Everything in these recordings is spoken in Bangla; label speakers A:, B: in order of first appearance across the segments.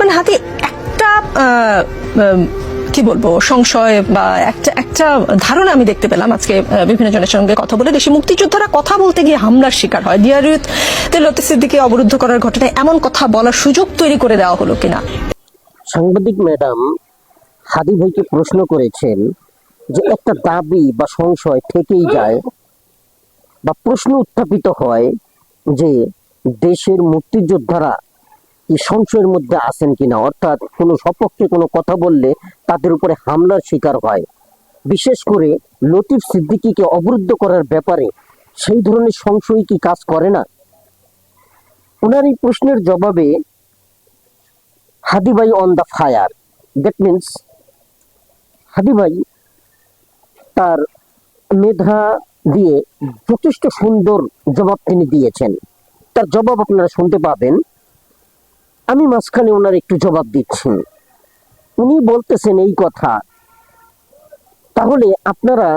A: মানে হাতে একটা কি বলব, সংশয় বা একটা একটা ধারণা আমি দেখতে পেলাম আজকে বিভিন্ন জনের সঙ্গে কথা বলে। দেশে মুক্তিযোদ্ধারা কথা বলতে গিয়ে হামলার শিকার হয়। ডিয়ারিউত তেলতে সিদ্দিকে অবরুদ্ধ করার ঘটনায় এমন কথা বলার সুযোগ তৈরি করে দেওয়া হলো কিনা?
B: সাংবাদিক ম্যাডাম হাদি ভাইকে প্রশ্ন করেছেন যে একটা দাবি বা সংশয় থেকেই যায় বা প্রশ্ন উত্থাপিত হয় যে দেশের মুক্তিযোদ্ধারা কি সংশয়ের মধ্যে আছেন কিনা? অর্থাৎ কোনো সপক্ষে কোনো কথা বললে তাদের উপরে হামলার শিকার হয়। বিশেষ করে লতিফ সিদ্দিকীকে অবরুদ্ধ করার ব্যাপারে সেই ধরনের সংশয় কি কাজ করে না? ওনার এই প্রশ্নের জবাবে হাদিভাই on the fire that means হাদিভাই তার মেধা দিয়ে যথেষ্ট সুন্দর জবাব তিনি দিয়েছেন। তার জবাব আপনারা শুনতে পাবেন। আমি মাঝখানে ওনার একটু জবাব দিচ্ছি। উনি বলতেছেন এই কথা। তাহলে আপনারা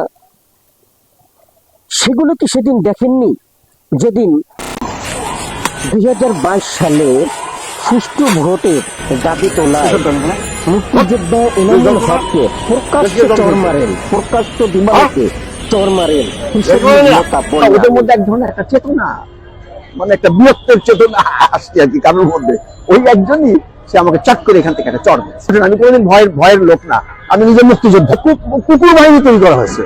B: সেগুলো কি সেদিন দেখেননি? যেদিন দুই হাজার বাইশ সালে সুষ্ঠু ভোটের দাবি তোলায় মুক্তিযোদ্ধা এনামুল হককে প্রকাশ্য চর মারেন। প্রকাশ্য বিমানকে চর মারেন। হিসেবে নেতা বললেন।
C: ওদের মধ্যে এক ধরনের একটা চেতনা। মানে একটা বৃহত্তর চেতনা আসছে আর কি কারোর মধ্যে। ওই একজনই সে আমাকে চট করে এখান থেকে একটা চড় মেরেছে। আমি কোনোদিন ভয়ের ভয়ের লোক না। আমি নিজে মুক্তিযোদ্ধা। কুকুর বাহিনী তৈরি করা হয়েছে।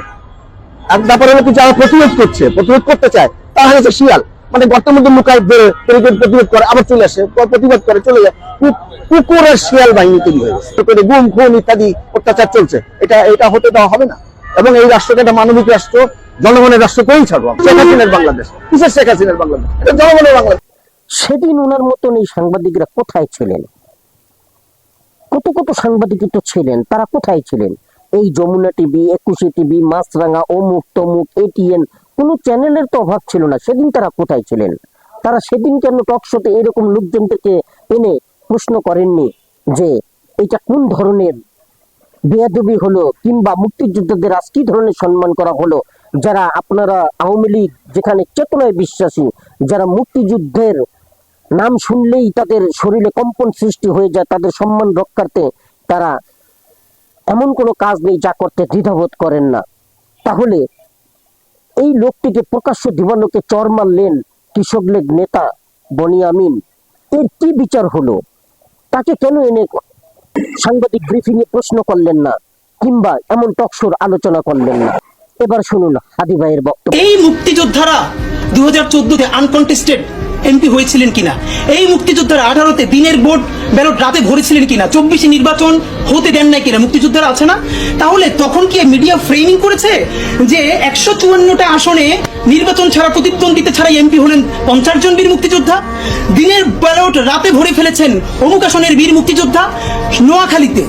C: আর তারপরে হলো কি যারা প্রতিরোধ করছে, প্রতিরোধ করতে চায়, তারা হচ্ছে শিয়াল। মানে গর্তের মধ্যে লুকায় বেরো প্রতিরোধ করে, আবার চলে আসে পর- প্রতিবাদ করে, চলে যায়। কু- কুকুর আর শিয়াল বাহিনী তৈরি হয়ে গেছে। তো করে গুম, খুন ইত্যাদি অত্যাচার চলছে। এটা এটা হতে দেওয়া হবে না। এবং এই রাষ্ট্রটা একটা মানবিক রাষ্ট্র জনগণের রাষ্ট্র করেই ছাড়বো শেখ হাসিনার বাংলাদেশ। কিসের শেখ হাসিনার বাংলাদেশ? জনগণের বাংলাদেশ।
B: সেদিন ওনার মতন এই সাংবাদিকরা কোথায় ছিলেন? কত কত সাংবাদিকই তো ছিলেন, তারা কোথায় ছিলেন? এই যমুনা টিভি, একুশে টিভি, মাছরাঙা, অমুক তমুক এটিএন কোনো চ্যানেলের তো অভাব ছিল না। সেদিন তারা কোথায় ছিলেন? তারা সেদিন কেন টক শোতে এরকম লোকজনদেরকে এনে প্রশ্ন করেননি যে এটা কোন ধরনের বেয়াদবি হলো কিংবা মুক্তিযোদ্ধাদের আজ কি ধরনের সম্মান করা হলো, যারা আপনারা আওয়ামী লীগ যেখানে চেতনায় বিশ্বাসী, যারা মুক্তিযুদ্ধের নাম শুনলেই তাদের শরীরে কম্পন সৃষ্টি হয়ে যায়, তাদের সম্মান রক্ষার্থে তারা এমন কোনো কাজ নেই যা করতে দ্বিধাবোধ করেন না। তাহলে এই লোকটিকে প্রকাশ্য দিবালোকে চর মারলেন কৃষক লীগ নেতা বনিয়ামিন। এর কি বিচার হলো? তাকে কেন এনে সাংবাদিক ব্রিফিং এ প্রশ্ন করলেন না, কিংবা এমন টকশোর আলোচনা করলেন না। এবার শুনুন হাদি ভাইয়ের বক্তব্য।
D: এই মুক্তিযোদ্ধারা দু হাজার চোদ্দতে আনকন্টেস্টেড এমপি হয়েছিলেন কিনা? এই মুক্তিযোদ্ধারা আঠারোতে দিনের ভোট ব্যালট রাতে ভরেছিলেন কিনা? চব্বিশে নির্বাচন হতে দেন নাই কিনা? মুক্তিযোদ্ধারা আছে না? তাহলে তখন কি মিডিয়া ফ্রেমিং করেছে যে একশো চুয়ান্নটা আসনে নির্বাচন ছাড়া প্রতিদ্বন্দ্বিতা ছাড়াই এমপি হলেন পঞ্চাশ জন বীর মুক্তিযোদ্ধা? দিনের ব্যালট রাতে ভরে ফেলেছেন অমুক আসনের বীর মুক্তিযোদ্ধা নোয়াখালীতে।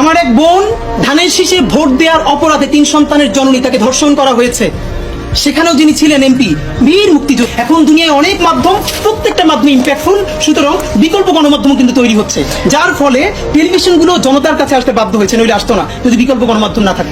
D: আমার এক বোন ধানের শীষে ভোট দেওয়ার অপরাধে তিন সন্তানের জননী তাকে ধর্ষণ করা হয়েছে। সেখানেও যিনি ছিলেন এমপি বীর মুক্তিযোদ্ধা। এখন দুনিয়ায় অনেক মাধ্যম, প্রত্যেকটা মাধ্যম ইম্প্যাক্টফুল সুতরাং বিকল্প গণমাধ্যম কিন্তু তৈরি হচ্ছে। যার ফলে টেলিভিশনগুলো জনতার কাছে আসতে বাধ্য হয়েছে, নইলে আসতো না। যদি বিকল্প গণমাধ্যম না থাকে